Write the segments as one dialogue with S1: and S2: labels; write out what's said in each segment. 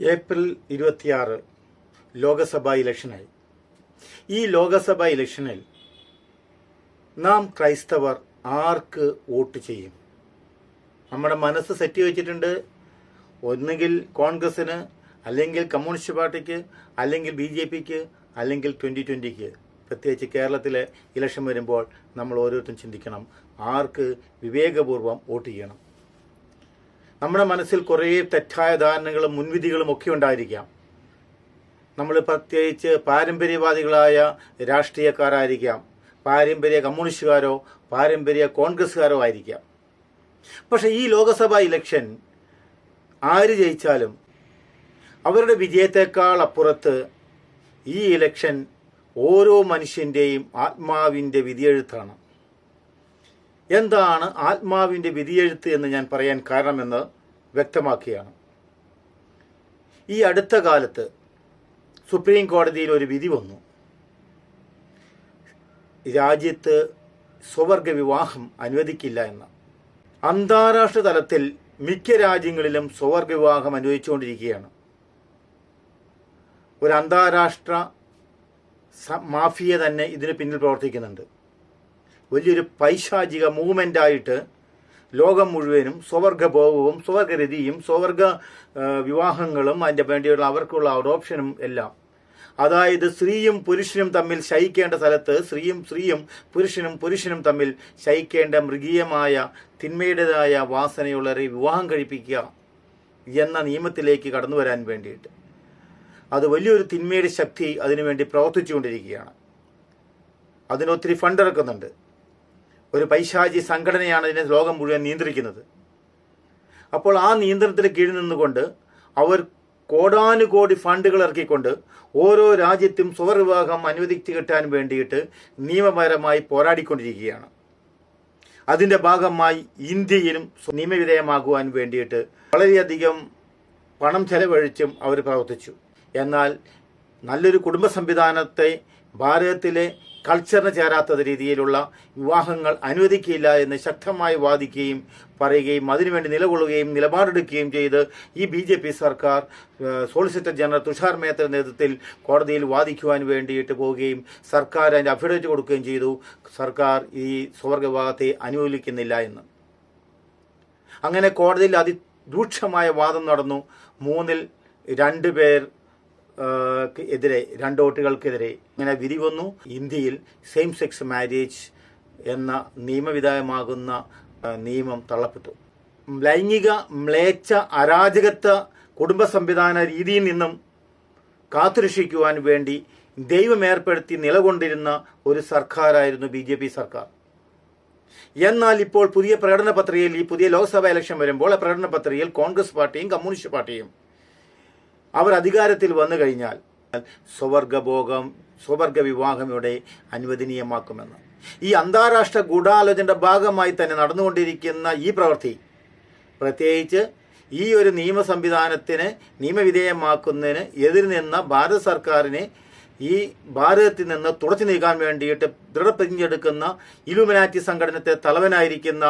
S1: April ഇരുപത്തിയാറ് ലോകസഭാ ഇലക്ഷനായി. ഈ ലോകസഭാ ഇലക്ഷനിൽ നാം ക്രൈസ്തവർ ആർക്ക് വോട്ട് ചെയ്യും? നമ്മുടെ മനസ്സ് സെറ്റ് വെച്ചിട്ടുണ്ട്. ഒന്നുകിൽ കോൺഗ്രസിന് അല്ലെങ്കിൽ കമ്മ്യൂണിസ്റ്റ് പാർട്ടിക്ക് അല്ലെങ്കിൽ ബി ജെ പിക്ക് അല്ലെങ്കിൽ ട്വന്റി ട്വന്റിക്ക് പ്രത്യേകിച്ച് കേരളത്തിലെ ഇലക്ഷൻ വരുമ്പോൾ നമ്മൾ ഓരോരുത്തരും ചിന്തിക്കണം. ആർക്ക് വിവേകപൂർവം വോട്ട് ചെയ്യണം? നമ്മുടെ മനസ്സിൽ കുറേ തെറ്റായ ധാരണകളും മുൻവിധികളും ഒക്കെ ഉണ്ടായിരിക്കാം. നമ്മൾ പ്രത്യേകിച്ച് പാരമ്പര്യവാദികളായ രാഷ്ട്രീയക്കാരായിരിക്കാം. പാരമ്പര്യ കമ്മ്യൂണിസ്റ്റുകാരോ പാരമ്പര്യ കോൺഗ്രസ്സുകാരോ ആയിരിക്കാം. പക്ഷേ ഈ ലോക്സഭാ ഇലക്ഷൻ ആര് ജയിച്ചാലും അവരുടെ വിജയത്തെക്കാൾ അപ്പുറത്ത് ഈ ഇലക്ഷൻ ഓരോ മനുഷ്യന്റെയും ആത്മാവിന്റെ വിധിയെഴുത്താണ്. എന്താണ് ആത്മാവിന്റെ വിധിയെഴുത്ത് എന്ന് ഞാൻ പറയാൻ കാരണമെന്ന് വ്യക്തമാക്കുകയാണ് ഈ അടുത്ത കാലത്ത് സുപ്രീം കോടതിയിൽ ഒരു വിധി വന്നു. രാജ്യത്ത് സ്വവർഗ വിവാഹം അനുവദിക്കില്ല എന്ന്. അന്താരാഷ്ട്ര തലത്തിൽ മിക്ക രാജ്യങ്ങളിലും സ്വവർഗ വിവാഹം അനുവദിച്ചുകൊണ്ടിരിക്കുകയാണ്. ഒരു അന്താരാഷ്ട്ര മാഫിയ തന്നെ ഇതിന് പിന്നിൽ പ്രവർത്തിക്കുന്നുണ്ട്. വലിയൊരു പൈശാചിക മൂവ്മെന്റ് ആയിട്ട് ലോകം മുഴുവനും സ്വവർഗഭോഗവും സ്വവർഗരതിയും സ്വവർഗ വിവാഹങ്ങളും അതിന്റെ വേണ്ടിയുള്ള അവർക്കുള്ള ഓപ്ഷനും എല്ലാം. അതായത് സ്ത്രീയും പുരുഷനും തമ്മിൽ ശയിക്കേണ്ട സ്ഥലത്ത് സ്ത്രീയും സ്ത്രീയും പുരുഷനും പുരുഷനും തമ്മിൽ ശയിക്കേണ്ട മൃഗീയമായ തിന്മയുടേതായ വാസനയുള്ളവരെ വിവാഹം കഴിപ്പിക്കുക എന്ന നിയമത്തിലേക്ക് കടന്നു വരാൻ വേണ്ടിയിട്ട്. അത് വലിയൊരു തിന്മയുടെ ശക്തി അതിനുവേണ്ടി പ്രവർത്തിച്ചുകൊണ്ടിരിക്കുകയാണ്. അതിനൊത്തിരി ഫണ്ട് ഇറക്കുന്നുണ്ട്. ഒരു പൈശാചി സംഘടനയാണ് അതിനെ ലോകം മുഴുവൻ നിയന്ത്രിക്കുന്നത്. അപ്പോൾ ആ നിയന്ത്രണത്തിന് കീഴിൽ നിന്നുകൊണ്ട് അവർ കോടാനുകോടി ഫണ്ടുകൾ ഇറക്കിക്കൊണ്ട് ഓരോ രാജ്യത്തും സ്വർവിവാഹം അനുവദിച്ചു കിട്ടാൻ വേണ്ടിയിട്ട് നിയമപരമായി പോരാടിക്കൊണ്ടിരിക്കുകയാണ്. അതിന്റെ ഭാഗമായി ഇന്ത്യയിലും നിയമവിധേയമാകുവാൻ വേണ്ടിയിട്ട് വളരെയധികം പണം ചെലവഴിച്ചും അവർ പ്രവർത്തിച്ചു. എന്നാൽ നല്ലൊരു കുടുംബ സംവിധാനത്തെ ഭാരതത്തിലെ കൾച്ചറിന് ചേരാത്ത രീതിയിലുള്ള വിവാഹങ്ങൾ അനുവദിക്കില്ല എന്ന് ശക്തമായി വാദിക്കുകയും പറയുകയും അതിനുവേണ്ടി നിലകൊള്ളുകയും നിലപാടെടുക്കുകയും ചെയ്ത് ഈ ബി ജെ പി സർക്കാർ സോളിസിറ്റർ ജനറൽ തുഷാർ മേത്തയുടെ നേതൃത്വത്തിൽ കോടതിയിൽ വാദിക്കുവാൻ വേണ്ടിയിട്ട് പോവുകയും സർക്കാർ അതിന്റെ അഫിഡവിറ്റ് കൊടുക്കുകയും ചെയ്തു. സർക്കാർ ഈ സ്വർഗവിവാഹത്തെ അനുകൂലിക്കുന്നില്ല എന്ന്. അങ്ങനെ കോടതിയിൽ അതിരൂക്ഷമായ വാദം നടന്നു. മൂന്നിൽ രണ്ട് പേർ എതിരെ രണ്ട് വോട്ടുകൾക്കെതിരെ ഇങ്ങനെ വിധി വന്നു. ഇന്ത്യയിൽ സെയിം സെക്സ് മാരേജ് എന്ന നിയമവിധേയമാകുന്ന നിയമം തള്ളപ്പെട്ടു. ലൈംഗിക മ്ലേച്ഛ അരാജകത്വ കുടുംബ സംവിധാന രീതിയിൽ നിന്നും കാത്തുരക്ഷിക്കുവാൻ വേണ്ടി ദൈവം ഏർപ്പെടുത്തി നിലകൊണ്ടിരുന്ന ഒരു സർക്കാരായിരുന്നു ബി ജെ പി സർക്കാർ. എന്നാൽ ഇപ്പോൾ പുതിയ പ്രകടന പത്രികയിൽ ഈ പുതിയ ലോക്സഭാ ഇലക്ഷൻ വരുമ്പോൾ ആ പ്രകടന പത്രികയിൽ കോൺഗ്രസ് പാർട്ടിയും കമ്മ്യൂണിസ്റ്റ് പാർട്ടിയും അവർ അധികാരത്തിൽ വന്നു കഴിഞ്ഞാൽ സ്വവർഗഭോഗം സ്വവർഗ വിവാഹം ഇവിടെ അനുവദനീയമാക്കുമെന്ന്. ഈ അന്താരാഷ്ട്ര ഗൂഢാലോചനയുടെ ഭാഗമായി തന്നെ നടന്നുകൊണ്ടിരിക്കുന്ന ഈ പ്രവൃത്തി പ്രത്യേകിച്ച് ഈ ഒരു നിയമ സംവിധാനത്തിന് നിയമവിധേയമാക്കുന്നതിന് എതിർ നിന്ന ഭാരത സർക്കാരിനെ ഈ ഭാരതത്തിൽ നിന്ന് തുടച്ചു നീക്കാൻ വേണ്ടിയിട്ട് ദൃഢപ്രതിജ്ഞ എടുക്കുന്ന ഇലുമിനാറ്റി സംഘടനത്തെ തലവനായിരിക്കുന്ന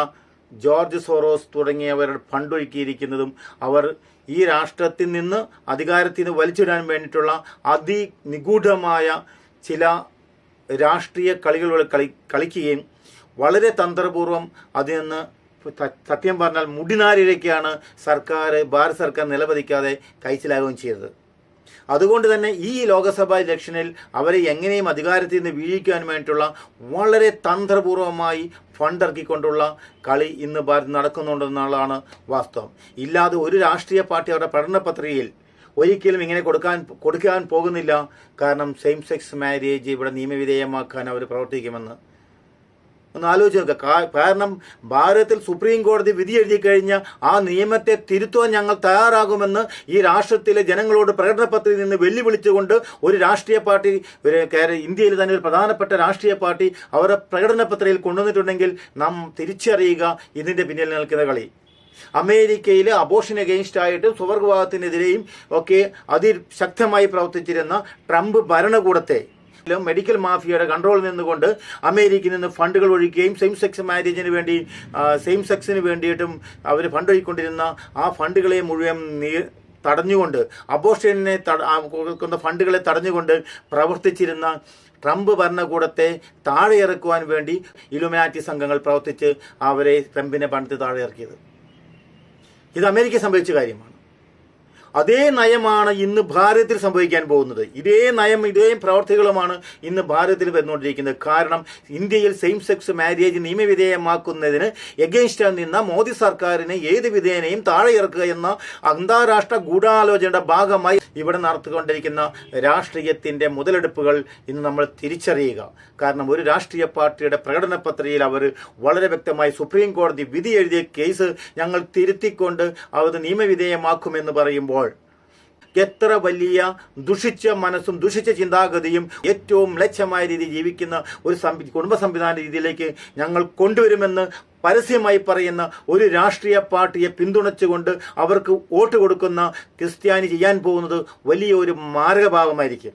S1: ജോർജ് സോറോസ് തുടങ്ങിയവർ ഫണ്ടൊഴുക്കിയിരിക്കുന്നതും അവർ ഈ രാഷ്ട്രത്തിൽ നിന്ന് അധികാരത്തിൽ നിന്ന് വലിച്ചിടാൻ വേണ്ടിയിട്ടുള്ള അതിനിഗൂഢമായ ചില രാഷ്ട്രീയ കളികൾ കളി കളിക്കുകയും വളരെ തന്ത്രപൂർവം അതിൽ നിന്ന് സത്യം പറഞ്ഞാൽ മുടിനാരിഴയ്ക്കാണ് സർക്കാർ ഭാരത സർക്കാർ നിലപതിക്കാതെ കൈച്ചിലാകുകയും ചെയ്തത്. അതുകൊണ്ട് തന്നെ ഈ ലോകസഭാ ഇലക്ഷനിൽ അവരെ എങ്ങനെയും അധികാരത്തിൽ നിന്ന് വീഴിക്കാൻ വേണ്ടിയിട്ടുള്ള വളരെ തന്ത്രപൂർവമായി ഫണ്ടിറക്കിക്കൊണ്ടുള്ള കളി ഇന്ന് ഭാരത് നടക്കുന്നുണ്ടെന്നുള്ളതാണ് വാസ്തവം. ഇല്ലാതെ ഒരു രാഷ്ട്രീയ പാർട്ടി അവരുടെ പഠന പത്രികയിൽ ഒരിക്കലും ഇങ്ങനെ കൊടുക്കാൻ കൊടുക്കാൻ പോകുന്നില്ല. കാരണം സെയിം സെക്സ് മാരേജ് ഇവിടെ നിയമവിധേയമാക്കാൻ അവർ പ്രവർത്തിക്കുമെന്ന്. ഒന്ന് ആലോചിച്ച് നോക്കുക കാരണം ഭാരതത്തിൽ സുപ്രീം കോടതി വിധി എഴുതി കഴിഞ്ഞ ആ നിയമത്തെ തിരുത്തുവാൻ ഞങ്ങൾ തയ്യാറാകുമെന്ന് ഈ രാഷ്ട്രത്തിലെ ജനങ്ങളോട് പ്രകടന പത്രത്തിൽ നിന്ന് വെല്ലുവിളിച്ചുകൊണ്ട് ഒരു രാഷ്ട്രീയ പാർട്ടി ഇന്ത്യയിൽ തന്നെ ഒരു പ്രധാനപ്പെട്ട രാഷ്ട്രീയ പാർട്ടി അവരുടെ പ്രകടന പത്രയിൽ കൊണ്ടുവന്നിട്ടുണ്ടെങ്കിൽ നാം തിരിച്ചറിയുക ഇതിന്റെ പിന്നിൽ നിൽക്കുന്ന കളി. അമേരിക്കയിൽ അബോഷൻ അഗെയിൻസ്റ്റ് ആയിട്ടും സ്വർഗവാദത്തിനെതിരെയും ഒക്കെ അതിശക്തമായി പ്രവർത്തിച്ചിരുന്ന ട്രംപ് ഭരണകൂടത്തെ മെഡിക്കൽ മാഫിയയുടെ കൺട്രോളിൽ നിന്നുകൊണ്ട് അമേരിക്കയിൽ നിന്ന് ഫണ്ടുകൾ ഒഴിക്കുകയും സെയിം സെക്സ് മാരേജിന് വേണ്ടി സെയിം സെക്സിന് വേണ്ടിയിട്ടും അവർ ഫണ്ട് ഒഴിക്കൊണ്ടിരുന്ന ആ ഫണ്ടുകളെ മുഴുവൻ തടഞ്ഞുകൊണ്ട് അബോഷനെ കൊടുക്കുന്ന ഫണ്ടുകളെ തടഞ്ഞുകൊണ്ട് പ്രവർത്തിച്ചിരുന്ന ട്രംപ് ഭരണകൂടത്തെ താഴെ ഇറക്കുവാൻ വേണ്ടി ഇലുമിനാറ്റി സംഘങ്ങൾ പ്രവർത്തിച്ച് അവരെ ട്രംപിനെ പണത്തിൽ താഴെ ഇറക്കിയത് ഇത് അമേരിക്ക സംഭവിച്ച കാര്യമാണ്. അതേ നയമാണ് ഇന്ന് ഭാരതത്തിൽ സംഭവിക്കാൻ പോകുന്നത്. ഇതേ നയം ഇതേ പ്രവർത്തികളുമാണ് ഇന്ന് ഭാരതത്തിൽ വന്നുകൊണ്ടിരിക്കുന്നത്. കാരണം ഇന്ത്യയിൽ സെയിം സെക്സ് മാരേജ് നിയമവിധേയമാക്കുന്നതിന് എഗെയിൻസ്റ്റ് നിന്ന മോദി സർക്കാരിനെ ഏത് വിധേയനെയും താഴെ ഇറക്കുക എന്ന അന്താരാഷ്ട്ര ഗൂഢാലോചനയുടെ ഭാഗമായി ഇവിടെ നടത്തിക്കൊണ്ടിരിക്കുന്ന രാഷ്ട്രീയത്തിന്റെ മുതലെടുപ്പുകൾ ഇന്ന് നമ്മൾ തിരിച്ചറിയുക. കാരണം ഒരു രാഷ്ട്രീയ പാർട്ടിയുടെ പ്രകടന പത്രികയിൽ അവർ വളരെ വ്യക്തമായി സുപ്രീം കോടതി വിധി എഴുതിയ കേസ് ഞങ്ങൾ തിരുത്തിക്കൊണ്ട് അവർ നിയമവിധേയമാക്കുമെന്ന് പറയുമ്പോൾ എത്ര വലിയ ദുഷിച്ച മനസ്സും ദുഷിച്ച ചിന്താഗതിയും ഏറ്റവും മ്ലേച്ഛമായ രീതിയിൽ ജീവിക്കുന്ന ഒരു കുടുംബ സംവിധാന രീതിയിലേക്ക് ഞങ്ങൾ കൊണ്ടുവരുമെന്ന് പരസ്യമായി പറയുന്ന ഒരു രാഷ്ട്രീയ പാർട്ടിയെ പിന്തുണച്ചുകൊണ്ട് അവർക്ക് വോട്ട് കൊടുക്കുന്ന ക്രിസ്ത്യാനി ചെയ്യാൻ പോകുന്നത് വലിയ ഒരു മാരകഭാവമായിരിക്കും